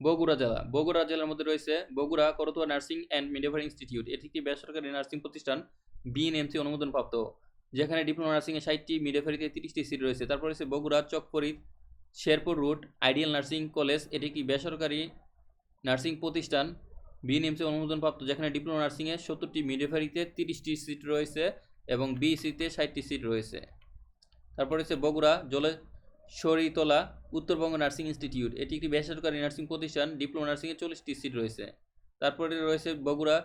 বগুড়া জেলা। বগুড়া জেলার মধ্যে রয়েছে Bogura, Karatoya nursing and midwifery institute. এটি একটি বেসরকারি নার্সিং প্রতিষ্ঠান, বিএনএমসি অনুমোদনপ্রাপ্ত। যেখানে ডিপ্লোমা নার্সিংয়ে ষাটটি মিডওয়াইফারিতে তিরিশটি সিট রয়েছে। তারপর রয়েছে Bogura Chakparit Sherpur root ideal nursing college. এটি একটি বেসরকারি নার্সিং প্রতিষ্ঠান, বিএনএমসি অনুমোদনপ্রাপ্ত। যেখানে ডিপ্লোমা নার্সিংয়ে সত্তরটি মিডওয়াইফারিতে তিরিশটি সিট রয়েছে এবং বিএসসিতে ষাটটি সিট রয়েছে। তারপর হচ্ছে বগুড়া জলে শরীতলা উত্তরবঙ্গ নার্সিং ইনস্টিটিউট। এটি একটি বেসরকারি নার্সিং প্রতিষ্ঠান, ডিপ্লোমা নার্সিংয়ে চল্লিশটি সিট রয়েছে। তারপরে রয়েছে বগুড়া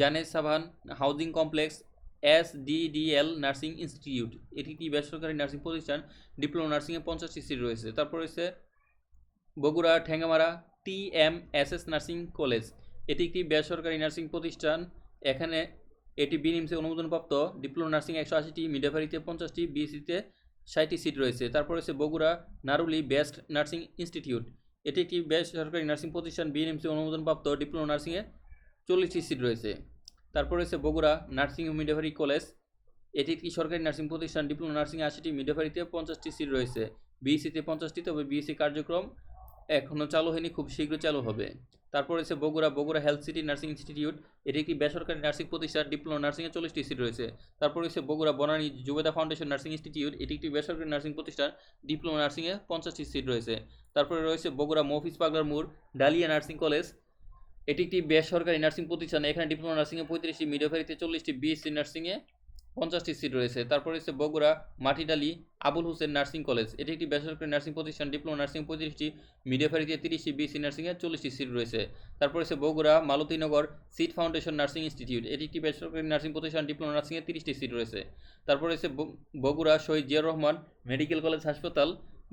জানে Saavn housing complex, S DDL nursing institute. এটি একটি বেসরকারি নার্সিং প্রতিষ্ঠান, ডিপ্লোমা নার্সিংয়ে পঞ্চাশটি সিট রয়েছে। তারপর রয়েছে Bogura Thengamara T M S S nursing college. এটি একটি বেসরকারি নার্সিং প্রতিষ্ঠান। এখানে এটি বিনিমসে অনুমোদনপ্রাপ্ত। ডিপ্লোমা নার্সিং একশো আশিটি মিডাফারিতে পঞ্চাশটি বিএসসিতে ষাটটি সিট রয়েছে। তারপর রয়েছে Bogura, Naruli best nursing institute এটি একটি বেসরকারি নার্সিং প্রতিষ্ঠান বিএনএমসি অনুমোদনপ্রাপ্ত ডিপ্লোমা নার্সিংয়ে চল্লিশটি সিট রয়েছে। তারপর রয়েছে বগুড়া নার্সিং ও মিডওয়াইফারি কলেজ এটি একটি সরকারি নার্সিং প্রতিষ্ঠান ডিপ্লোমা নার্সিং আশিটি মিডেভারিতে পঞ্চাশটি সিট রয়েছে। বিএসসিতে পঞ্চাশটি, তবে বিএসসি কার্যক্রম এখনও চালু হয়নি, খুব শীঘ্র চালু হবে। তারপর রয়েছে Bogura Bogura health city nursing institute এটি একটি বেসরকারি নার্সিং প্রতিষ্ঠান, ডিপ্লোমা নার্সিংয়ে চল্লিশটি সিট রয়েছে। তারপর রয়েছে Bogura Banani Jubeda foundation nursing institute, এটি একটি বেসরকারি নার্সিং প্রতিষ্ঠান, ডিপ্লোমা নার্সিংয়ে পঞ্চাশটি সিট রয়েছে। তারপরে রয়েছে বগুড়া মফিজ পাগলার মোড়, ডালিয়া নার্সিং কলেজ, এটি একটি বেসরকারি নার্সিং প্রতিষ্ঠান, এখানে ডিপ্লোমা নার্সিংয়ে পঁয়ত্রিশটি মিডওয়াইফারিতে চল্লিশটি বিএসসি নার্সিংয়ে পঞ্চাশটি সিট রয়েছে। তারপর রয়েছে বগুড়া, মাটিডালি, আবুল হোসেন নার্সিং কলেজ। এটি একটি বেসরকারি নার্সিং প্রতিষ্ঠান, ডিপ্লোমা নার্সিং পঁয়ত্রিশটি মিডিয়াফারিতে তিরিশটি, বিএসসি নার্সিংয়ে চল্লিশটি সিট রয়েছে। তারপর রয়েছে Bogura, Maltinagar, seat foundation nursing institute. এটি একটি বেসরকারি নার্সিং প্রতিষ্ঠান, ডিপ্লোমা নার্সিংয়ে তিরিশটি সিট রয়েছে। তারপর রয়েছে বগুড়া শহীদ জিয়াউর রহমান মেডিকেল কলেজ হাসপাতাল,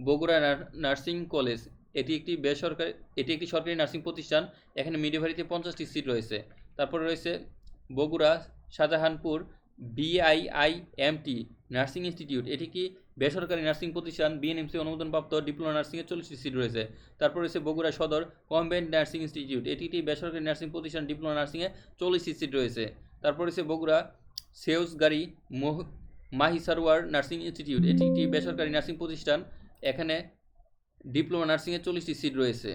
বগুড়া নার্সিং কলেজ। এটি একটি বেসরকারি এটি একটি সরকারি নার্সিং প্রতিষ্ঠান। এখানে মিডিয়াফারিতে পঞ্চাশটি সিট রয়েছে। তারপরে রয়েছে Bogura, Shahjahanpur BIIMT nursing institute এটি কি বেসরকারি নার্সিং প্রতিষ্ঠান? বিএনএমসি অনুমোদনপ্রাপ্ত ডিপ্লোমা নার্সিংয়ে চল্লিশটি সিট রয়েছে। তারপর রয়েছে বগুড়া সদর কম্বাইন্ড নার্সিং ইনস্টিটিউট। এটি একটি বেসরকারি নার্সিং প্রতিষ্ঠান, ডিপ্লোমা নার্সিংয়ে চল্লিশটি সিট রয়েছে। তারপর রয়েছে বগুড়া সেউসগাড়ি মোহ মাহিসারওয়ার নার্সিং ইনস্টিটিউট। এটি একটি বেসরকারি নার্সিং প্রতিষ্ঠান। এখানে ডিপ্লোমা নার্সিংয়ে চল্লিশটি সিট রয়েছে।